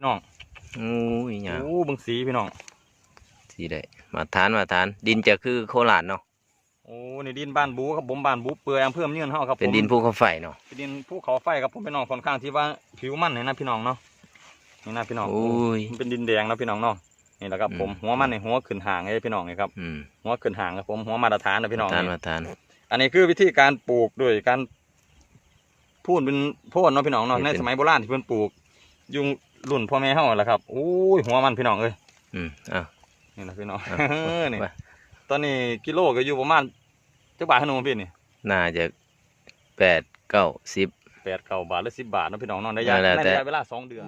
พี่น้องโอ้ยหยาโอ้เบังสีพี่น้องสีได้มาทานมาทาน ดินจะคือโคราชเนาะโอ้ในดินบ้านบูครับผมบ้านบูเปื่อยอำเภอเมืองเฮาครับผมเป็นดินภูเขาไฟเนาะเป็นดินภูเขาไฟครับผมพี่น้องค่อนข้างที่ว่าผิวมันนี่นะพี่น้องเนาะนี่นะพี่น้องโอ้ยมันเป็นดินแดงนะพี่น้องเนาะนี่แหละครับผมอืมหัวมันในหัวขึ้นห่างเลยพี่น้องนี่ครับอืมหัวขึ้นห่างครับผมหัวมาตรฐานนะพี่น้องทานนี่มาทาน อันนี้คือวิธีการปลูกด้วยการพูนเป็นโพ่นเนาะพี่น้องเนาะในสมัยโบราณที่เพิ่นปลูกยุง รุ่นพ่อแม่เฮาแหละครับโอ้ยหัวมันพี่น้องเอ้ยอืมอะนี่นะพี่น้องอะนี่ไปตอนนี้กิโลก็อยู่ประมาณจักบาทขนมพี่นี่น่าจะแปดเก้าสิบแปดเก้าบาทหรือสิบบาทเนาะพี่น้องเนาะในระยะแล้วในแต่ระยะเวลาสองเดือน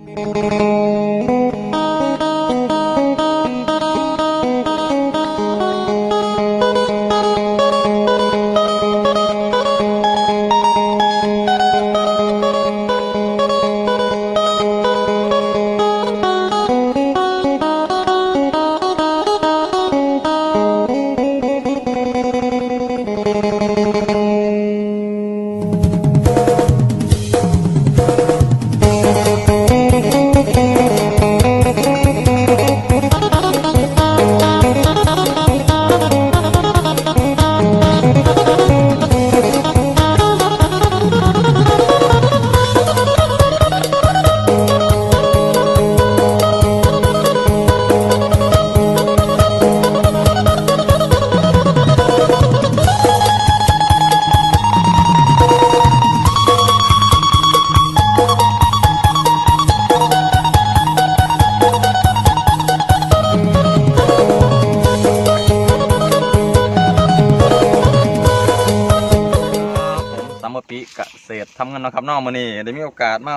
เกษตรทำเงินเนาะครับเน้องมื้อนี้ได้มีโอกาสมา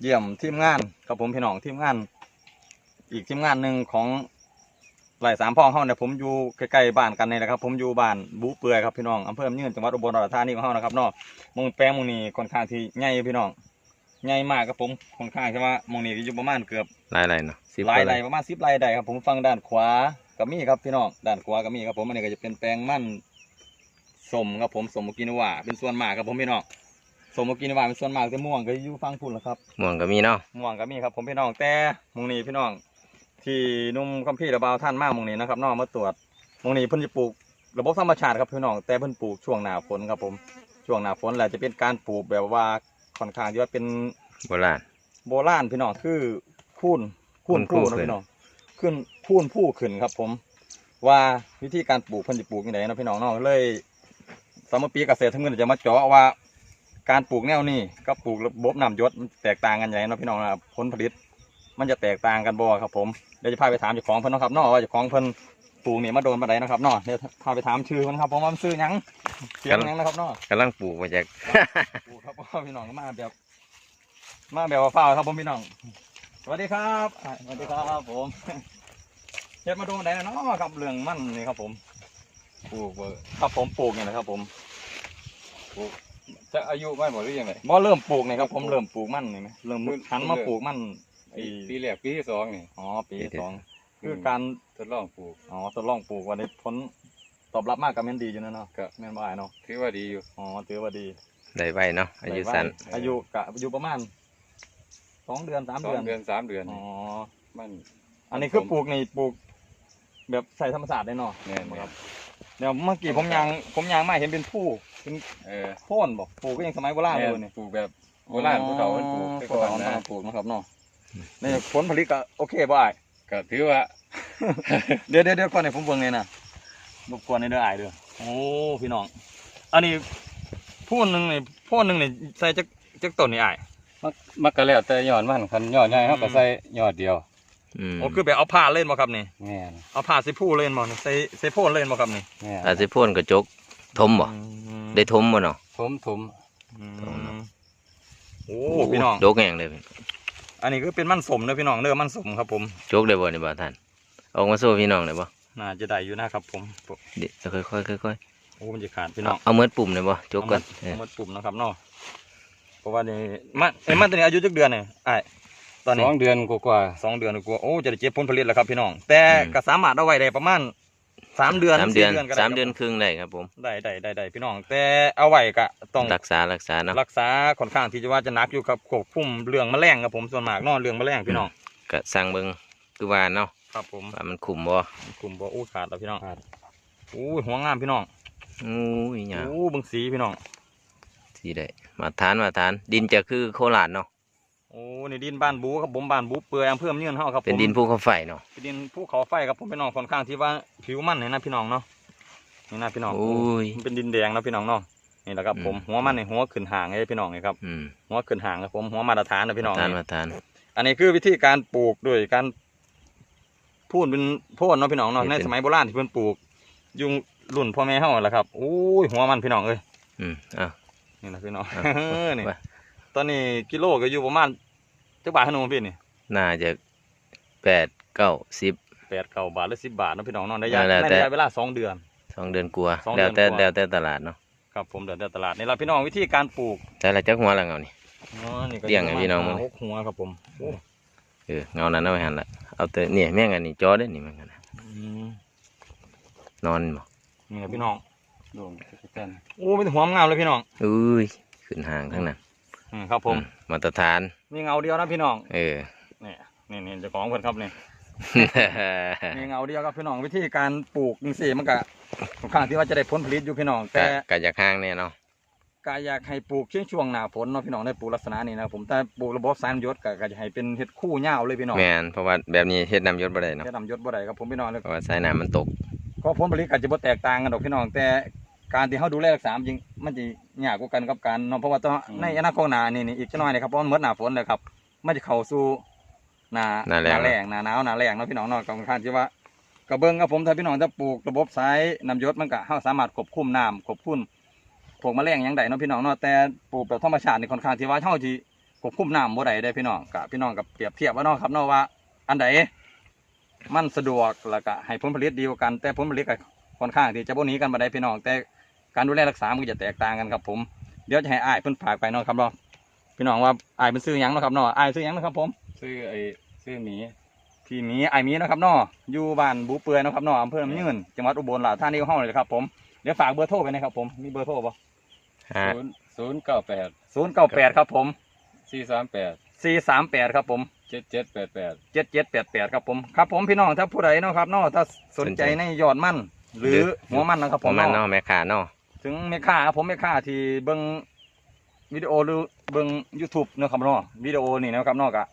เยี่ยมทีมงานครับผมพี่น้องทีมงาน อีกทีมงานหนึ่งของไหลสามพ่อเฮาเนี่ยผมอยู่ใกล้ๆบ้านกันนี่แหละครับ ผมอยู่บ้านบูเปื่อยครับพี่น้องอำเภอเมืองจังหวัดอุบลราชธานีของเฮานะครับเนาะหมองแปลงหมองนี้ค่อนข้างที่ใหญ่พี่น้องใหญ่มากครับผมค่อนข้างที่ว่าหมองนี้ก็อยู่ประมาณเกือบหลายไรเนาะสิบหลายกว่ไร่ประมาณสิบไร่ได้ครับผมฟังด้านขวาก็มีครับพี่น้องด้านขวาก็มีครับผมอันนี้ก็จะเป็นแปลงมัน สมครับผมสมโมกินวาเป็นส่วนมากครับผมพี่น้องสมโมกินวาเป็นส่วนมากแต่ม่วงก็อยู่ฟังพุ่นแหละครับม่วงก็มีเนาะม่วงก็มีครับผมพี่น้องแต่หมองนี้พี่น้อง ที่หนุ่มคัมพี่ระบาวท่านมากมองนี้นะครับน้องมาตรวจมองนี้เพิ่นจะปลูกระบบธรรมชาติครับพี่น้องแต่เพิ่นปลูกช่วงหน้าฝนครับผมช่วงหน้าฝนแหละจะเป็นการปลูกแบบว่าค่อนข้างที่ว่าเป็นโบราณโบราณพี่น้องคือคูนคูนคูผู้นนะขึ้นพี่น้องขึ้นคูนผู้ขึ้นครับผม ว่าวิธีการปลูกเพิ่นจะปลูกยังไงนาะพี่น้องเนาะเลย สามปีเกษตรทั้งเงินจะมาเจาะว่า การปลูกแนวนี้กับปลูกระบบน้ำหยศมันแตกต่างกันยังไงเนาะพี่น้องนะครับผลผลิต มันจะแตกต่างกันบ่ครับผมเดี๋ยวจะพาไปถามเจ้าของเพิ่นเนาะครับเนาะว่าเจ้าของเพิ่นปลูกนี่มาโดนปานใดเนาะครับเนาะเดี๋ยวพาไปถามชื่อมันครับผมว่ามันชื่อหยังเสียงหยังนะครับเนาะกำลังปลูกมาจากปลูกครับพ่อพี่น้องมาแบบ มาแบบว่าเฝ้าวครับผมพี่น้องสวัสดีครับอ่าสวัสดีครับผมเฮ็ดมาโดนไหนแล้วเนาะครับเรื่องมันนี่ครับผมปลูกบ่ครับผมปลูกนี่นะครับผม จะอายุไม่หมดหรือยังไง บ่เริ่มปลูกนี่ครับ ผมเริ่มปลูกมันนี่ไหมเริ่ม หันมาปลูกมันไอ้ปีแรกปีที่สองนี่อ๋อปีสองคือการทดลองปลูก อ๋อทดลองปลูกวันนี้ผลตอบรับมากกับแม่นดีอยู่นะเนาะครับ แม่นบ่อายเนาะถือว่าดีอยู่ อ๋อถือว่าดีได้ไว้เนาะอายุสั้นได้ไว้อายุกะอายุประมาณสองเดือนสามสอเดืงอนเดือนสามเดือนอ๋อมัน อันนี้คือปลูกนี่ปลูก แบบใส่ธรรมศาสตร์ได้เนาะแน่นๆครับ เดี๋ยวเมื่อกี้ผมยางผมยางมาเห็นเป็นผู้เป็นเออโค่นบอกปลูกก็ยังสมัยโบราณแม่เลยนนี่ปลูกแบบโบราณผู้เฒ่าเพิ่นปลูกแต่โบก่อนราณนะปลูกนะครับเนาะนี่ผลผลิตก็โอเคบ่อ้ายก็ถือว่า เดี๋ยวเดี๋ยวเดี๋ยวก่อนให้ผมเบิ่งเลยนะรบกวนในเด้ออ้ายเด้อโอ้พี่น้อง อันนี้พ่นหนึ่งนี่พ่นหนึ่งนี่ใส่จักจักต้นนี่อ้ายมันมันก็แล้วแต่ยอดมันคันยอดใหญ่เฮาก็ใส่ยอดเดียว อืมโอ้คือแบบเอาผ้าเล่นบ่ครับนี่แม่นเอาผ้าใส่ผู้เล่นบ่นี่ใส่ใส่โพ่นเล่นบ่ครับนี่แม่นอาจจะพ่นกระจกทมบ่อืมได้ทมบ่เนาะ ถมถมอืมโอ้พี่น้องโจกแห้งเลยอันนี้คือเป็นมันสมเด้อพี่น้องเด้อมันสมครับผมโจกได้บ่นี่บ่ท่านออกมาสู้พี่น้องได้บ่น่าจะได้อยู่นะครับผมเดี๋ยวค่อยๆค่อยโอ้มันจะขาดพี่ๆน้เอาองเอาเมือดปุ่มได้บ่โจกก่อนเออเอามาปุ่มนะครับเนาะเพราะว่านี่มันเอ้ยมันตัวนี้อายุจักเดือนเนี่ยไอ้าย ตอนนี้สองเดือนกว่าสองเดือนกว่าโอ้จะได้เก็บผลผลิตแล้วครับพี่น้อง แต่ก็สามารถเอาไว้ได้ประมาณสามเดือนสามเดือนสี่ก็ไสามเดือนครับครึ่งได้ครับผมได้ได้ได้ได้พี่น้อง แต่เอาไว้ก็ต้องรักษารักษาเนาะรักษาค่อนข้างที่จะว่าจะหนักอยู่กับควบคุมเรื่องแมลงครับผมส่วนมากเนาะเรื่องแมลงพี่น้องก็สั่งเบิ่งคือว่าเนาะครับผมว่ามันขุมบ่กลุ่มบ่อู้ขาดแล้วพี่น้องขาดอู้ยหัวงามพี่น้องอู้ยหยาอู้เบิ่งสีพี่น้องสีได้มาทานมาทาน ดินจะคือโคราชเนาะ โอ้นี่ดินบ้านบูครับผมบ้านบูเปื่อยอำเภอเมืองเฮาครับผมเป็นดินภูเขาไฟเนาะเป็นดินภูเขาไฟครับผมพี่น้องค่อนข้างที่ว่าผิวมันนี่นะพี่น้องเนาะนี่นะพี่น้องโอ้ยมันเป็นดินแดงนะพี่น้องเนาะนี่แหละครับอืมผมหัวมันในหัวขึ้นห่างเลยพี่น้องนี่ครับอืมหัวขึ้นห่างครับผมหัวมาตรฐานนะพี่น้องทานนี่มาทานอันนี้คือวิธีการปลูกด้วยการพูนเป็นโพ่นเนาะพี่น้องเนาะในสมัยโบราณที่เพิ่นปลูก ยุงรุ่นพ่อแม่เฮาแหละครับโอ้ยหัวมันพี่น้องเอ้ยอืมอะนี่นะพี่น้องอะนี่ว่าตอนนี้กิโลก็อยู่ประมาณ จักบาทขนมพี่นี่น่าจะแปดเก้าสิบ แปดเก้าบาทหรือสิบบาทเนาะพี่น้องเนาะได้ยาแล้วในแต่ระยะเวลาสองเดือน สองเดือนกลัวาสองเดืแล้อวนแต่กว่า แล้วแต่ตลาดเนาะครับผมเดินเดินตลาดนี่ละพี่น้องวิธีการปลูกแต่ละจักหัวละเงานี่ อ๋อนี่ก็เลี้ยงให้พี่น้องมั้มางหกหัวครับผมโอ้เออเงานั้นเอาไว้หันละเอาแต่เนี่ยแม่งอันนี้จอได้นี่มันกันนะอืมนอนบ่นี่ครับพี่น้องโด่งกันโอ้เป็นหัวงามเลยพี่น้องอุ้ยขึ้นห่างทั้งนั้นอืมครับผมอืมาตรฐาน นี่เงาเดียวนะพี่น้องเออนี่นี่นี่เจ้าของเพิ่นครับนี่นี่เงาเดียวครับพี่น้องวิธีการปลูกนี่สิมันก็ค่อนข้างที่ว่าจะได้ผลผลิตอยู่พี่น้อง แต่แต่กะอยากห่างเนี่ยเนาะก็อยากให้ปลูกช่วงช่วงหน้าฝนเนาะพี่น้องได้ปลูกลักษณะนี้นะครับผมแต่ปลูกระบบสายน้ำหยศก็ก็จะให้เป็นเห็ดคู่ยาวเลยพี่น้องแม่นเพราะว่าแบบนี้เฮ็ดน้ำยศบ่ได้เนาะเห็ดน้ำหยศบ่ได้ครับผมพี่น้องเลยเพราะว่าสายน้ำมันตกก็ผลผลิตก็จะบ่แตกต่างกันดอกพี่น้องแต่การที่เฮาดูแลรักษาจริง มันจะยากกว่ากันกับการเนาะเพราะว่าตอนในอนาคตหน้านี่นี่อีกจักหน่อยนะครับเพราะมันหมดหน้าฝนแล้วครับ มันจะเข้าสู่หน้าหน้าแล้งแล้งหน้าหนาวหน้าแล้งเนาะพี่น้องเนาะก็ค่อนข้างที่ว่ากระเบื้องครับผมถ้าพี่น้องจะปลูกระบบสายน้ำหยศมันก็เฮาสามารถควบคุมน้ำควบคุมพวกแมลงหยังใดเนาะพี่น้องเนาะแต่ปลูกแบบธรรมชาตินี่ค่อนข้างที่ว่าเฮาที่ควบคุมน้ำบ่ได้ได้พี่น้องกับพี่น้องกับเปรียบเทียบว่าเนาะครับเนาะว่า อันใดมันสะดวกแล้วก็ให้ผลผลิตดีกว่ากัน แต่ผลผลิตก็ค่อนข้างที่จะบ่หนีกันบ่ได้พี่น้องแต่ การดูแลรักษามันก็จะแตกต่างกันครับผมเดี๋ยวจะให้อ้ายเพิ่นฝากไปเนาะครับเนาะพี่น้องว่าอ้ายเป็นซื้อหยังเนาะครับเนาะอ้ายซื้อหยังเนาะครับผมซื้อไอ้ซื้อหมีพี่หมีไอหมีเนาะครับเนาะอยู่บ้านบูเปื่อยเนาะครับเนาะอำเภอลำยืนจังหวัดอุบลราชธานีของเฮาเลยครับผมเดี๋ยวฝากเบอร์โทรไปนะครับผมมีเบอร์โทรบ่ห้าศูนย์ศูนย์เก้าแปดศูนย์เก้าแปดครับผมสี่สามแปดสี่สามแปดครับผม เจ็ดเจ็ดแปดแปดเจ็ดเจ็ดแปดแปดครับผมครับผมพี่น้องถ้าผู้ใดเนาะครับเนาะถ้าสนใจในยอดมันหรือหัวมันนะครับปผมระมาณเนาะเนาะแม่ค้าเนาะ ถึงไม่ค่าครับผมไม่ค่าที่เบิ่งวิดีโอหรือเบิ่ง YouTube เนาะครับเนาะวิดีโอนี่นะครับเนาะก็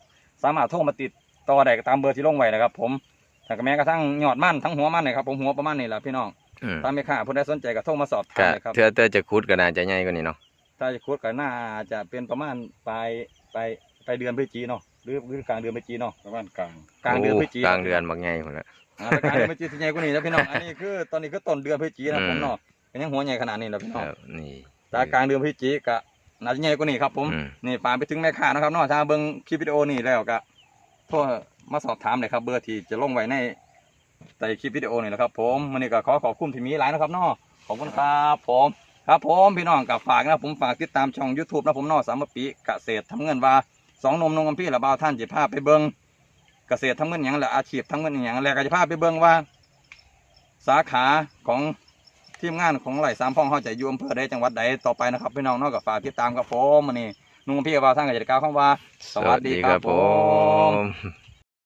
สามารถโทรมาติดต่อได้ก็ตามเบอร์ที่ลงไว้นะครับ ผมแต่ก็แม้กระทั่งยอดมันทั้งหัวมันนะครับผมหัวประมาณนี้แหละพี่น้องอืมถ้าไม่ค่าผู้ใดสนใจก็โทรมาสอบถามก็เลยครับเทื่อเทื่อจะขุดก็น่าจะใหญ่กว่านี้เนาะถ้าจะคุดก็น่าจะเป็นประมาณปลายปลายปลายเดือนพฤศจิเนาะหรือหรือกลางเดือนพฤศจิเนาะประมาณกลางกลางเดือนพฤศจิโกลางเดือนบักใหญ่พุ่นละอ่าแต่กลางเดือนพฤศจิสิใหญ่กว่านี้แล้วพี่น้องอันนี้คือตอนนี้คือต้นเดือนพฤศจินะอืมผมเนาะ ก็ยังหัวใหญ่ขนาดนี้แล้วพี่คน้องรับนี่แต่กลางเดือนพฤศจิก็น่าจะใหญ่กว่านี้ครับผมอืมนี่ฝากไปถึงแม่ค้านะครับเนาะถ้าเบิ่งคลิปวิดีโอนี่แล้วก็โทรมาสอบถามเลยครับเบอร์ที่จะลงไว้ในใต้คลิปวิดีโอนี่แหละครับผมวันนี้ก็ขอขอบคุณพี่หมีหลายนะครับเนาะขอบคุณครับผมครับผมพี่น้องกับฝากนะผมฝากติดตามช่อง YouTube นะผมเนาะสามปีเกษตรทำเงินว่าสองหนมนงกับพี่ละบ่าวท่านจะพาไปเบิ่งเกษตรทำเงินหยังและอาชีพทำเงินหยังแล้วก็จะพาไปเบิ่งว่า สาขาของ ทีมงานของไหลสามพ่องเขาจะอยู่อำเภอใดจังหวัดใดต่อไปนะครับพี่น้องนาะกับฝากติดตามกับผมมันนี่นุ่งพี่กับบ่าท่านก็จะกล่าวคำว่า สวัสดีครับผม